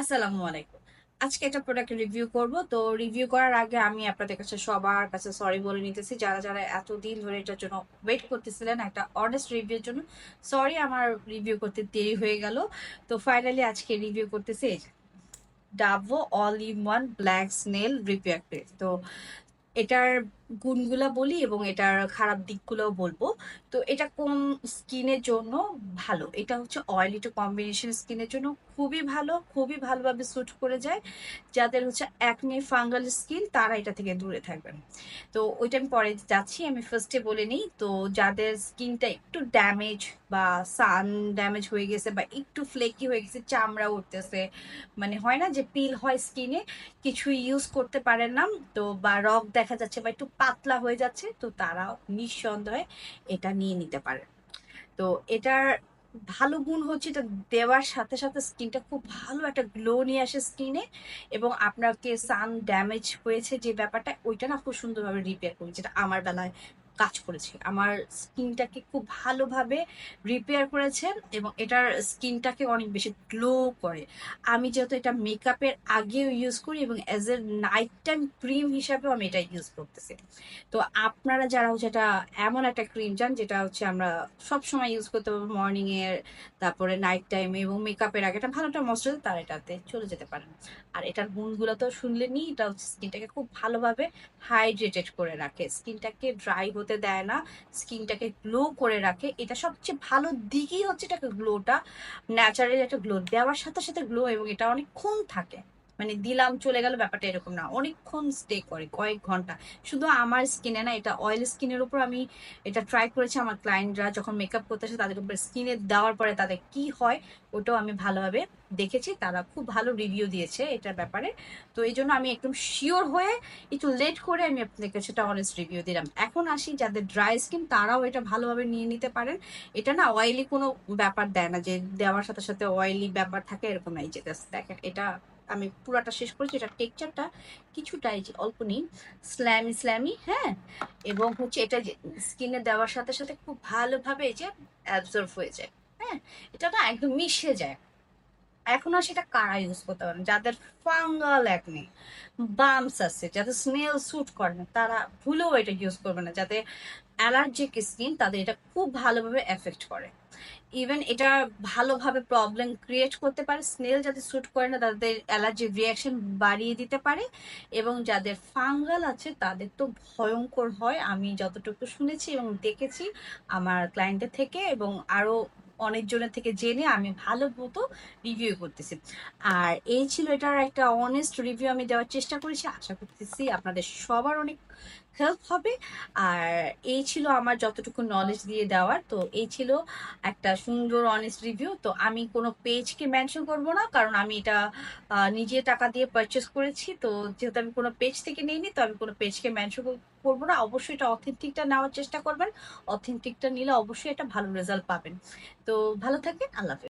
আসসালামু আলাইকুম। আজকে একটা প্রোডাক্ট রিভিউ করব। তো রিভিউ করার আগে আমি আপনাদের কাছে সবার কাছে সরি বলে নিতেছি, যারা যারা এতদিন ধরে এটার জন্য ওয়েট করতেছিলেন একটা অনেস্ট রিভিউর জন্য সরি আমার রিভিউ করতে দেরি হয়ে গেল। তো ফাইনালি আজকে রিভিউ করতেছি Dabo all in one black snail repair cream তো এটার গুণগুলা বলি এবং এটার খারাপ দিকগুলোও বলব। তো এটা কোন স্কিনের জন্য ভালো? এটা হচ্ছে অয়েলি টু কম্বিনেশন স্কিনের জন্য খুবই ভালো, খুবই ভালোভাবে স্যুট করে যায়। যাদের হচ্ছে একনে ফাঙ্গাল স্কিন তারা এটা থেকে দূরে থাকবেন। তো ওইটা আমি পরে যাচ্ছি, আমি ফার্স্টে বলে নিই। তো যাদের স্কিনটা একটু ড্যামেজ বা সান ড্যামেজ হয়ে গেছে বা একটু ফ্লেকি হয়ে গেছে, চামড়া উঠতেছে মানে হয় না যে পিল হয় স্কিনে কিছু ইউজ করতে পারেন না। তো বা রক দেখা যাচ্ছে বা একটু পাতলা হয়ে যাচ্ছে, তো তারা নিঃসন্দেহে এটা নিয়ে নিতে পারে। তো এটার ভালো গুণ হচ্ছে এটা দেওয়ার সাথে সাথে স্কিনটা খুব ভালো একটা গ্লো নিয়ে আসে স্কিনে এবং আপনাকে সান ড্যামেজ হয়েছে যে ব্যাপারটা, ওইটা না খুব সুন্দরভাবে রিপেয়ার করি যেটা আমার বেলায় কাজ করেছে। আমার স্কিনটাকে খুব ভালোভাবে রিপেয়ার করেছে এবং এটার স্কিনটাকে অনেক বেশি গ্লো করে। আমি যেহেতু এটা মেকআপের আগেও ইউজ করি এবং as a night time cream হিসাবেও আমি এটা ইউজ করতেছি। তো আপনারা যারা হচ্ছে এটা এমন একটা ক্রিম চান যেটা হচ্ছে আমরা সব সময় ইউজ করতে পারব মর্নিং এর, তারপরে নাইট টাইমে এবং মেকআপের আগে। এটা ভালো একটা মশলা তারা এটাতে চলে যেতে পারেন আর এটার গুণগুলো তো শুনলেনি এটা হচ্ছে স্কিনটাকে খুব ভালোভাবে হাইড্রেটেড করে রাখে। স্কিনটাকে ড্রাই হতে দেয় না, স্কিনটাকে গ্লো করে রাখে। এটা সবচেয়ে ভালো দিকই হচ্ছে এটাকে গ্লোটা, ন্যাচারালি একটা গ্লো দেওয়ার সাথে সাথে গ্লো এবং এটা অনেকক্ষণ থাকে। মানে দিলাম, চলে গেল, ব্যাপারটা এরকম না। অনেকক্ষণ স্টে করে, কয়েক ঘণ্টা। শুধু আমার স্কিনে না, এটা অয়েল স্কিনের উপর আমি এটা ট্রাই করেছি আমার ক্লায়েন্টরা যখন মেকআপ করতে আসে, তাদের উপর স্কিনে দেওয়ার পরে তাদের কি হয়, ওটাও আমি ভালোভাবে দেখেছি। তারা খুব ভালো রিভিউ দিয়েছে এটার ব্যাপারে। তো এই জন্য আমি একদম শিওর হয়ে একটু লেট করে আমি আপনাদের কাছে সেটা অনেস্ট রিভিউ দিলাম। এখন আসি যাদের ড্রাই স্কিন তারাও এটা ভালোভাবে নিয়ে নিতে পারেন। এটা না অয়েলি কোনো ব্যাপার দেয় না, যে দেওয়ার সাথে সাথে অয়েলি ব্যাপার থাকে, এরকম নাই। যে দেখেন, এটা আমি পুরাটা শেষ করেছি, এটা টেক্সচারটা কিছুটাই যে অল্প নিন স্ল্যামি স্ল্যামি হ্যাঁ? এবং হচ্ছে এটা স্কিনে দেওয়ার সাথে সাথে খুব ভালোভাবে যে অ্যাবজর্ভ হয়ে যায় হ্যাঁ? এটা না একদম মিশে যায়। এখন আর সেটা কারা ইউজ করতে পারেন যাদের ফাঙ্গাল একনি বামস আছে, যাদের স্মেল স্যুট করে না, তারা ভুলেও এটা ইউজ করবে না, যাতে অ্যালার্জিক স্কিন তাদের এটা খুব ভালোভাবে এফেক্ট করে। ইভেন এটা ভালোভাবে প্রবলেম ক্রিয়েট করতে পারে স্নেল যাদের স্যুট করে না, তাদের অ্যালার্জির রিয়াকশন বাড়িয়ে দিতে পারে, এবং যাদের ফাঙ্গাল আছে, তাদের তো ভয়ঙ্কর হয়, আমি যতটুকু শুনেছি এবং দেখেছি আমার ক্লায়েন্টের থেকে, এবং আরও অনেকজনের থেকে জেনে আমি ভালো মতো রিভিউ করতেছি। আর এই ছিল এটার একটা অনেস্ট রিভিউ আমি দেওয়ার চেষ্টা করেছি। আশা করতেছি আপনাদের সবার অনেক হেল্প হবে। আর এই ছিল আমার যতটুকু নলেজ দিয়ে দেওয়ার। তো এই ছিল একটা সুন্দর অনেস্ট রিভিউ তো আমি কোনো পেজকে মেনশন করব না, কারণ আমি এটা নিজে টাকা দিয়ে পারচেস করেছি। তো যেহেতু আমি কোনো পেজ থেকে নিইনি, তো আমি কোনো পেজকে মেনশন করব না। অবশ্যই এটা অথেন্টিকটা নেওয়ার চেষ্টা করবেন। অথেন্টিকটা নিলে অবশ্যই এটা ভালো রেজাল্ট পাবেন। তো ভালো থাকবেন আল্লাহ